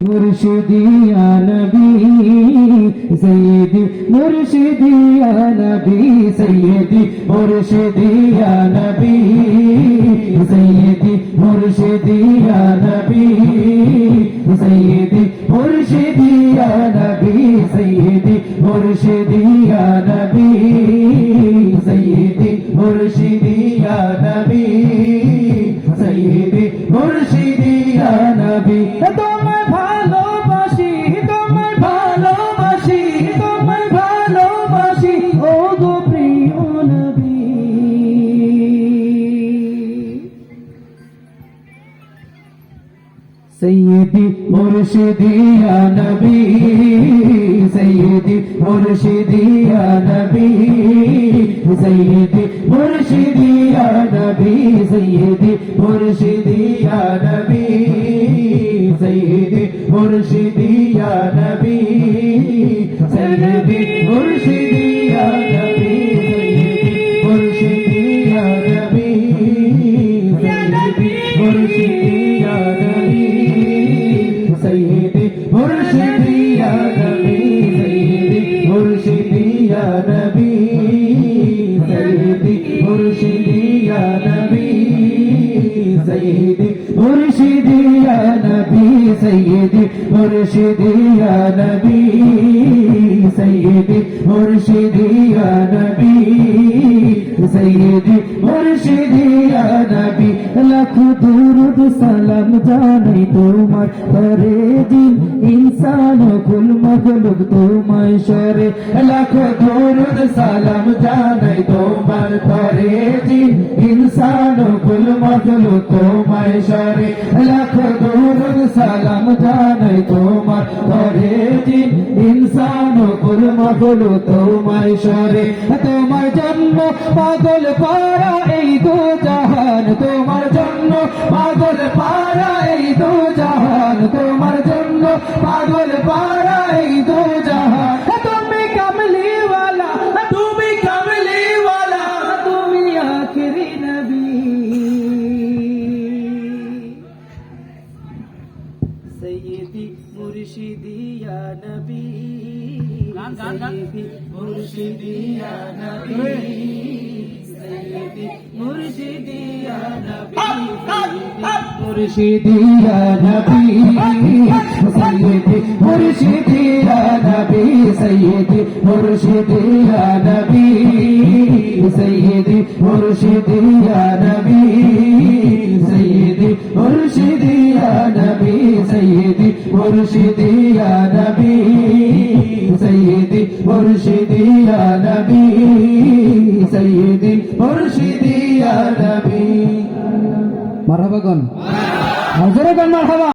মুর্শিদি আনবি সৈয়দি মুর্শিদি আনবি সৈয়দি মুর্শিদি আনবি সৈয়দি মুর্শিদি আনবি সৈয়দি মুর্শিদি আনবি সৈয়দি মুর্শিদি আনবি সৈয়দি মুর্শিদি আনবি সৈয়দি মুর্শিদিয়া নবী, সৈয়দি মুর্শিদিয়া নবী, সৈয়দি মুর্শিদিয়া নবী, সৈয়দি মুর্শিদিয়া নবী, সৈয়দি মুর্শিদিয়া নবী, সৈয়দি মুর্শিদিয়া ইয়া নবী সৈদি মুর্শিদি ইয়া নবী সৈদি মুর্শিদি ইয়া নবী সৈদি মুর্শিদি ইয়া নবী সৈদি মুর্শিদি নবী সৈদি মুর্শিদিয়া নবী, লাখ দুরুদ সালাম জানাই তোমার। তরে দিন ইনসান কুল মখলুক তোমায় সরে। সালাম জানাই তোমার। পাগল তোমায় সরে, তোমার জন্ম পাগল পারা এই দু জাহান তোমার জন্য পাগল পারা এই দু জাহান তোমার জন্ম পাগল পারা এই দু জাহান তুমি কামলিওয়ালা তুমি কামলিওয়ালা, তুমি আখরি নবী। সৈয়দি মুর্শিদিয়া নবী। মুর্শিদিয়া নবী মুর্শিদিয়া নবী মুর্শিদিয়া নবী সৈয়দি মুর্শিদিয়া নবী সৈয়দি মুর্শিদিয়া নবী সৈয়দি মুর্শিদিয়া নবী সৈয়দি মুর্শিদিয়া নবী সৈয়দি মুর্শিদিয়া নবী। সৈয়দি মুর্শিদিয়া নবী সৈয়দি মুর্শিদিয়া নবী মারহাবা গান হাজারে গান মারহাবা